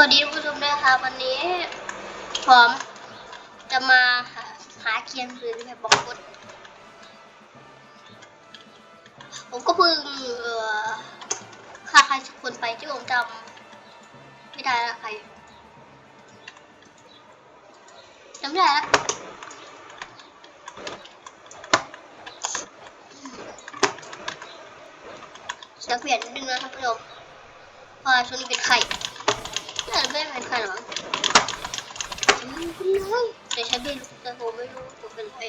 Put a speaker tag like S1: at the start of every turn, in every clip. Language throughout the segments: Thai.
S1: วัสดีทุกผู้ชมด้วยค่ะวันนี้ผมจะมาหาเคียนหรือแบบบอกกดผมก็เพิ่งฆ่าใครสักคนไปที่ผมจำไม่ได้ละใครจำไม่ได้ละเสียงเปลี่ยนนิดนึงนะท่านผู้ชมพาะว่าช่วงนี้เป็นไข่ น่าจะไม่เป็นใครหรอกไม่เป็นไรแต่ฉันไม่รู้แต่ผมไม่รู้ผมเป็นใคร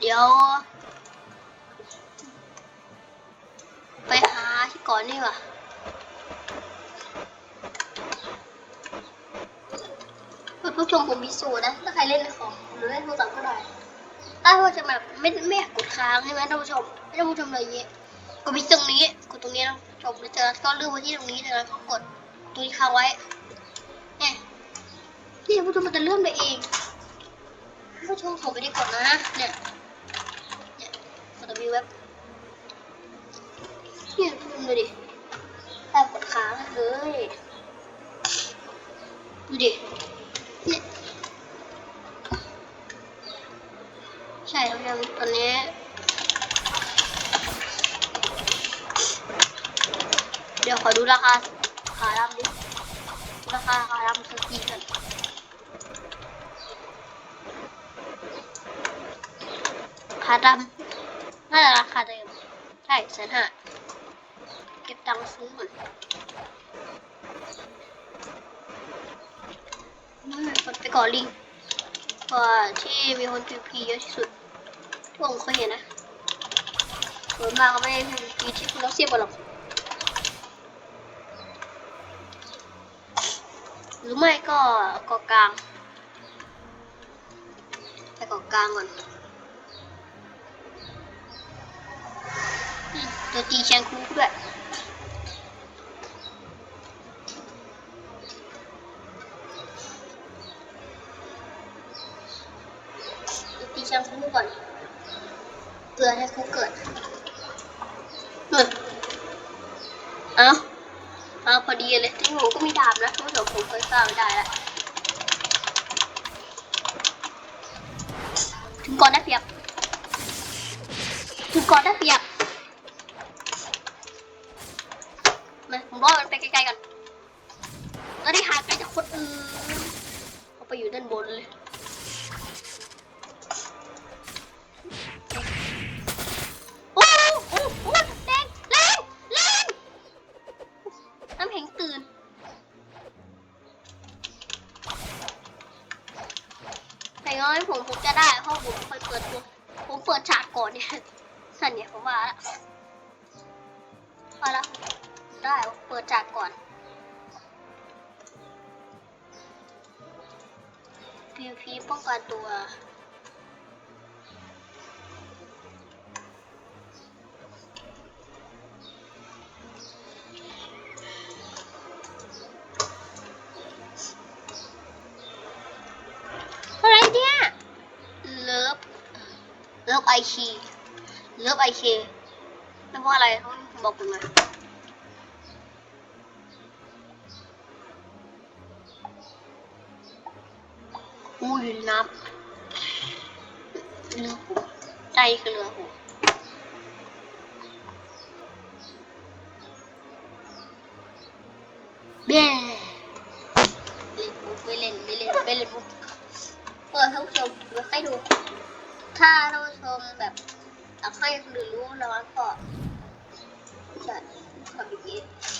S1: เดี๋ยว ไปหาที่ก่อนนี่ว่ะเพื่อผู้ชมผมมีสูตรนะ ถ้าใครเล่นในของหรือเล่นโทรศัพท์ก็ได้ถ้าเราจะแบบไม่ไม่อยากกดค้างใช่ไหมท่านผู้ชมให้ท่านผู้ชมเลยอย่างงี้ กดไปตรงนี้กดตรงนี้นะจบแล้วเจอก็เลื่อกไว้ที่ตรงนี้จากนั้นก็กดตัวที่ค้างไว้เนี่ยนี่ผู้ชมมันจะเลื่อนไปเองผู้ชมผมไม่ได้กดนะเนี่ยเนี่ยกดตัววิวเว็บนี่ยท่านผู้ชมดูดิแค่กดค้างเลยดูดิเนี่ยใช่ครับยังตอนนี้ เดี๋ยวขอดูราคาขาดำดิราคาขาดำสกีกันขาดำน่าจะราคาเดิมใช่แสนห้าเก็บตังค์ซื้อก่อนนี่กดไปก่อลิงก์ตัวที่มีคนพีพีเยอะที่สุดที่ผมเคยเห็นนะส่วนมากก็ไม่พีที่คุณรัสเซียกันหรอก หรือไม่ก็เกาะกลาง ไปเกาะกลางก่อนตัวตีแชงคูด้วยตีช่างคู่ก่อนเพื่อให้คู่เกิดเฮ้ยเอา เอาพอดีเลยที่ผมก็มีดาบนะผู้ชมผมเคยสร้างไม่ได้แล้วถึงก่อนได้เปรียบถึงก่อนได้เปรียบมาผมรอมันไปไกลๆก่อนแล้วได้หายไกลจากคนอื่นเขาไปอยู่ด้านบนเลย ได้เพราะผมเคยเปิดตัวผมเปิดฉากก่อนเนี่ยสันเนี่ยผมว่าละว่าละได้เปิดฉากก่อนพีพีป้องกันตัว ไอคีเลิฟไอเคไม่ว่าอะไรต้องบอกผมหน่อยอู้ยน้ำเรือผมใจคือเรือผมเบ้เล่นมุกไม่เล่นไม่เล่นไม่เล่นมุกเปิดท่านผู้ชมดูให้ดู ถ้าท่าชมแบบอยากให้คนอื่นรู้แล้วก็จะทำแบบนี้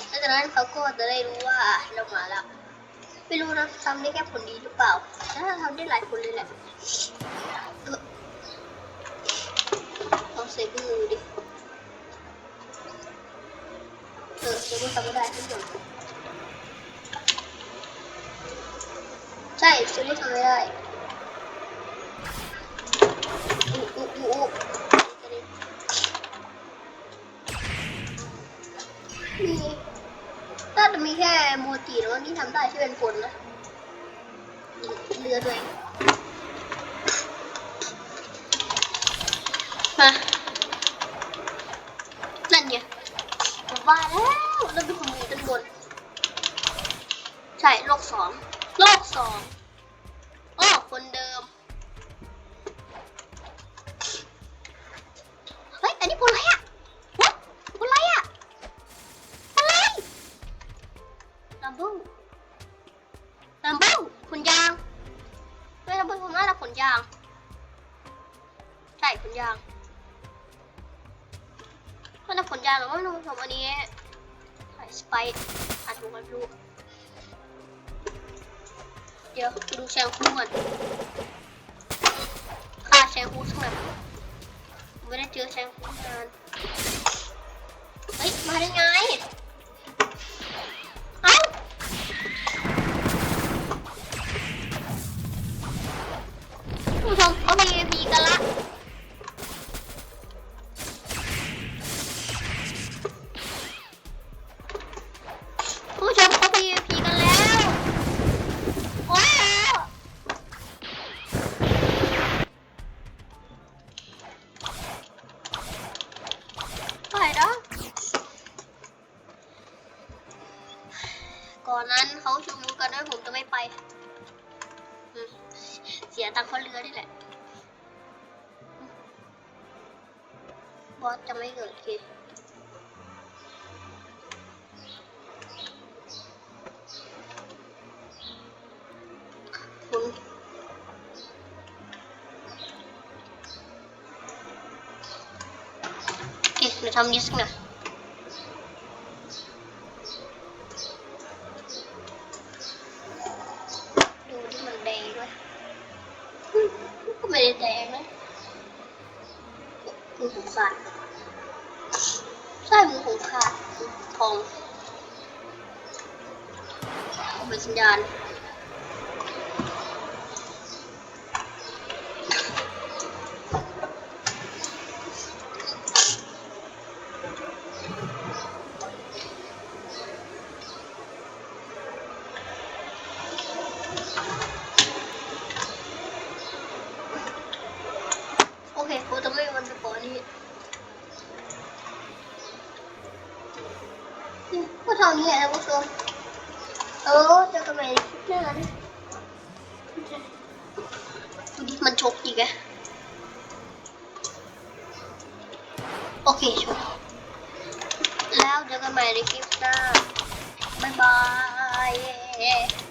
S1: แล้วจากนั้นเขาก็จะได้รู้ว่าเรามาแล้วไม่รู้นะทำได้แค่ผลดีหรือเปล่าแต่ถ้าทำได้หลายผลเลยแหละเออลองเซฟมือดิเออเซฟมือทำไม่ได้ทุกคนใช่เซฟมือทำไม่ได้ แค่โมจิแล้วที่ทำได้ที่เป็นคนนะเรือด้วยมานั่นไงบ้าแล้วแล้วมีคนอยู่ด้นบน ใช่โลกสองโลกสอง ยาง ใช่ขนยางก็จะขนยางหรือว่าผมอันนี้ใส่สไปซ์อาจจะไม่รู้เดี๋ยวดูแชงคูก่อนค่าแชงคูสักหน่อยไม่ได้เจอแชงคูนาน เฮ้ย มาได้ไง ผู้ชมเขา PVP กันละ เสียตังค์เขาเรือนี่แหละ บอสจะไม่เกิดขึ้นคุณโอเคเดี๋ยวทำนี้สักหน่อยดูที่มันแดงด้วยอืมก็ไม่ได้แดงนะ มือผมขาดใช่มือผมขาดทองอาเป็นสัญญาณ โอเคผมจะไม่วันจะก่อนนี้อืมก็เท่านี้แหละท่านผู้ชมเออเจอกันใหม่ในคลิปหน้านะดูดิ มันชกอีกอะโอเคชกแล้วเจอกันใหม่ในคลิปหน้า บ๊ายบาย